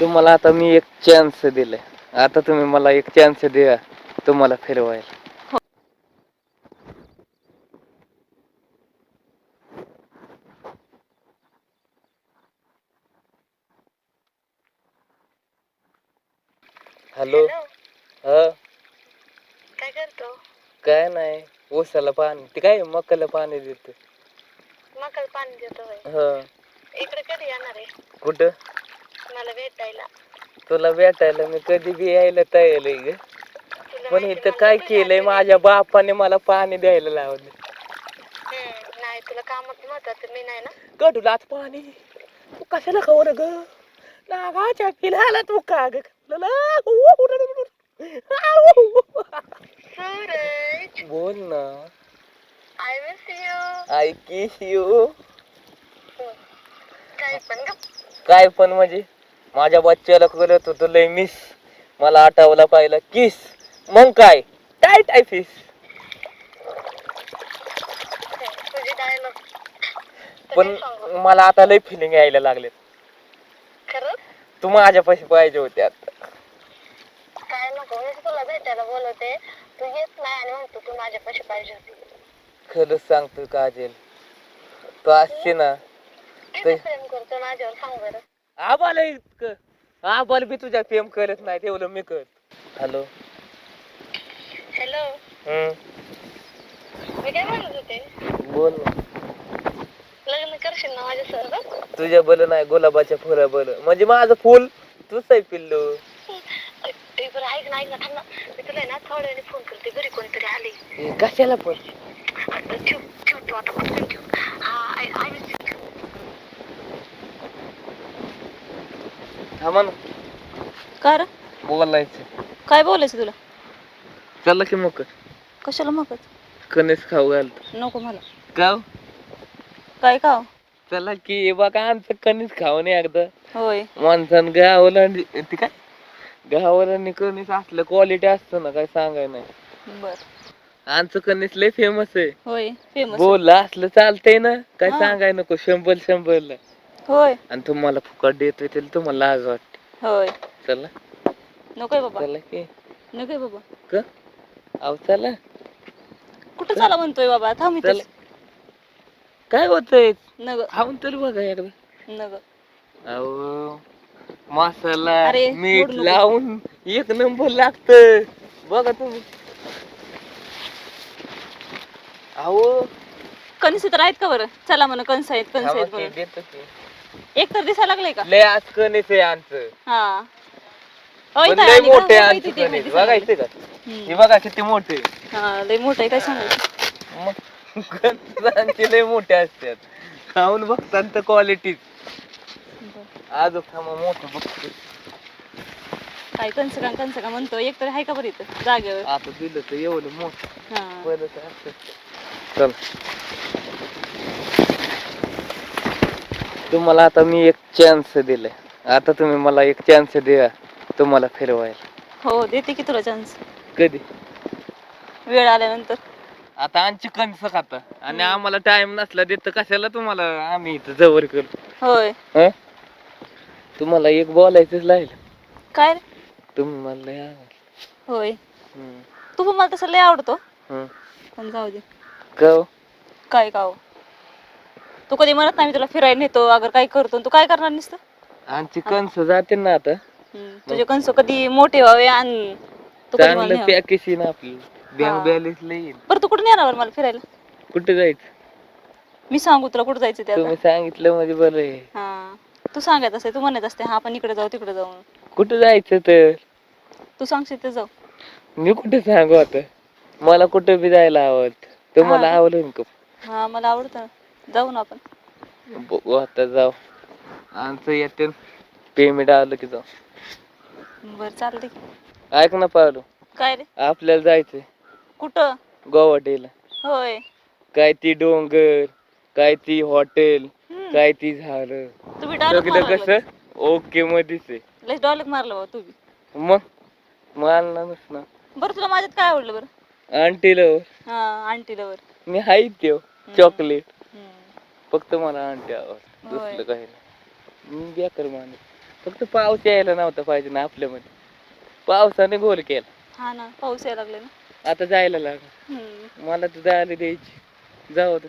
तुम्हाला आता मी एक चान्स दिलाय. आता तुम्ही मला एक चान्स द्या तुम्हाला फिरवायला. हॅलो हा. काय करतो? काय नाही ऊसाला पाणी ते काय मकाला पाणी देत. मका पाणी देतो होय. हा. इकडे कधी येणार आहे? कुठं? मला भेटायला. तुला भेटायला मी कधी बी यायला तयार आहे ग. तुला पण माहिती इथं मला काय केलंय माझ्या बापाने मला पाणी द्यायला लावलं. हम्म, नाही तुला कामात महत्वाचं मी नाही ना. गडूलाच पाणी. तू कशाला खबर ग? नागाच्या पिलाला तू का ग? सूरज बोल ना. I miss you I kiss you काय पण ग काय पण म्हणजे? माझ्या बच्च्याला करत होतो लय मिस मला आठवला पाहिला किस मग काय? टाय टाय फिस तुझी डायलॉग पण मला आता लय फिलिंग यायला लागले खरंच? तू माझ्या पैसे पाहिजे होते आता. काय नको मी तुला भेटायला बोलवते. तू येत नाही आणि म्हणतो तू माझ्या पैसे पाहिजे होते. खरंच सांगतो काजल. तू असते ना किती ते- प्रेम करतो? माझ्यावर सांग बरं. आबाला इतकं. आबाल बी तुझ्या प्रेम करत नाही तेवढं मी करत. हॅलो. हॅलो. हम्म. मी काय म्हणत होते? बोल ना. लग्न करशील ना माझ्यासोबत तुझ्या बल नाही गुलाबाच्या फुला बल. म्हणजे माझं फुल तूच आहे पिल्लू. ते बरं ऐक ना ऐक ना थांब ना. मी तुला आहे ना थोड्या वेळाने फोन करते. घरी कोणतरी आली हे कशाला पण ठेव ठेव तू आता पटकन ठेव. हा आय आय थांबा ना. का रे? बोलायचं. काय बोलायचं तुला? चला की मग कशाला मगत कणीस खाऊ घालतो नको मला. गाव काय खाव चला की बघा आमचं कणीस खाऊ नये एकदा. होय. माणसानं गावाला ते काय? गावाला आणि कणीस असलं क्वालिटी असतं ना काय सांगाय नाही. बर. आमचं कणीस लय फेमस आहे. होय फेमस बोल असलं चालतंय ना काय हा. सांगाय नको शंभर शंभरला. होय. आणि तुम्हाला फुकट देतोय त्याला तुम्हाला लाज वाटते. होय. चला. नकोय बाबा. चला की. नकोय बाबा. क? अहो चला. कुठं चाला म्हणतोय बाबा? थांब चला. इथंच. काय होतंय? नग. खाऊन तर बघा एकदा. नग. अहो मसाला अरे, मीठ नको. लावून एक नंबर लागत बघा तुम्ही. अहो. कणस तर आहेत का बरं? चला म्हणा कणस आहेत कणस थांबा आहेत की, म्हणून देतो की. एक तर दिसायला लागले का? लय आज कणीस आहे आमचं. हा. पण लय का? मोठे माहिती आमचं ते कणीस माहिती बघायचं का? हम्म. हे बघा किती मोठे. हा लय मोठं आहे काय सांगायचं? मग लय मोठे असतात. खाऊन बघतात तर क्वालिटी बरं. आज थांबा मोठं बघतो काय कंस का कंस का म्हणतो? एक तर आहे का बरं इथं? जागेवर? आता दिलं तर एवढं मोठं. हा. असतं चल. तुम्हाला आता मी एक चान्स दिलाय. आता तुम्ही मला एक चान्स द्या तुम्हाला फिरवायला. हो देते की तुला चान्स कधी? वेळ आल्यानंतर. आता आमची कणस खाता. आणि आम्हाला टाइम नसला देत कशाला तुम्हाला आम्ही इथं जवळ करू? होय. हं? तुम्हाला एक बोलायचंच राहील. काय रे? तुम्ही मला लय आवडलं. होय. हं. तू पण मला तसं लय आवडतो. हं. पण जाऊ दे. का हो? काय का हो? तू कधी म्हणत नाही मी तुला फिरायला नेतो अगर काय करतो तू काय करणार नुसतं? आमची कणस जाते ना आता. हम्म, तुझे कंस कधी मोठे व्हावे आणि तू कधी मला चांगलं न्यावं. पॅकेज येईन आपली. हा. बँक बॅलन्स लय येईन बरं तू कुठे नेणार मला फिरायला? कुठे जायचं? मी सांगू तुला कुठं जायचं ते आता? तुम्ही सांगितलं म्हणजे बरं आहे. हा तू सांगत असते तू म्हणत असते हा आपण इकडे जाऊ तिकडे जाऊ. कुठं जायचं तर? तू सांगशील ते जाऊ. मी कुठे सांगू आता? मला कुठं बी जायला आवडत. तुम्हाला हा. आवडेल का? हा मला आवडतं. जाऊ ना आपण. बघू आता जाऊ. आमचं येते पेमेंट आलं की जाऊ. बरं चालते ऐक ना पाहलो काय रे? आपल्याला जायचंय. कुठं? गोवाटेला होय. काय ती डोंगर काय ती हॉटेल हम्म. काय ती झाड. तुम्ही डायलॉग सगळं मारला कसं? ओके मध्येच आहे. लय डायलॉग मारला बाबा तू बी मग? मला ना. बरं तुला माझ्यात काय आवडलं बरं? आंटीला. हा आंटीला वर मी हाय त्यो चॉकलेट हम्म. फक्त मला आंटी आवड होय. दुसरं काही नाही. मी बेकार माणूस. फक्त पाऊस यायला नव्हता पाहिजे ना आपल्यामध्ये. पावसाने गोल केला. हा ना पाऊस यायला लागले ना. आता जायला लागला हम्म. मला तर जायला द्यायची. जाऊ दे.